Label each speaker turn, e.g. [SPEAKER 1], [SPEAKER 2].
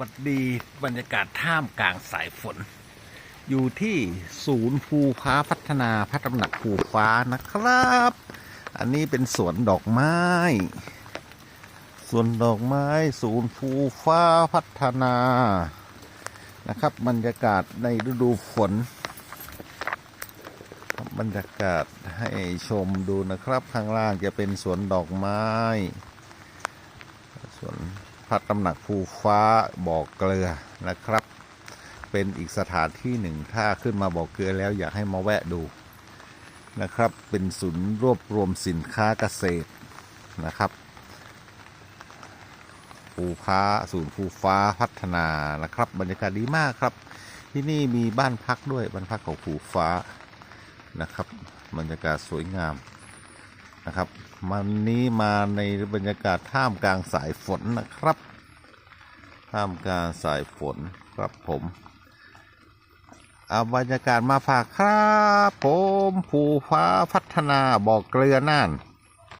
[SPEAKER 1] วัดดีบรรยากาศท่ามกลางสายฝน อยู่ที่ศูนย์ภูฟ้าพัฒนาพระตำหนักภูฟ้านะครับ อันนี้เป็นสวนดอกไม้สวนดอกไม้ศูนย์ภูฟ้าพัฒนานะครับ บรรยากาศในฤดูฝน บรรยากาศให้ชมดูนะครับ ข้างล่างจะเป็นสวนดอกไม้ ระตำหนักภูฟ้าบ่อเกลือนะครับ เป็นอีกสถานที่หนึ่งถ้าขึ้นมาบ่อเกลือแล้วอยากให้มาแวะดูนะครับ เป็นศูนย์รวบรวมสินค้าเกษตรนะครับภูฟ้าศูนย์ภูฟ้าพัฒนานะครับ บรรยากาศดีมากครับ ที่นี่มีบ้านพักด้วยบ้านพักของภูฟ้านะครับ บรรยากาศสวยงาม นะครับวันนี้มาในบรรยากาศท่ามกลางสายฝนนะครับ ท่ามกลางสายฝนครับผมเอาบรรยากาศมาฝากครับ ผม ภูฟ้าพัฒนาบอกเกลือน่าน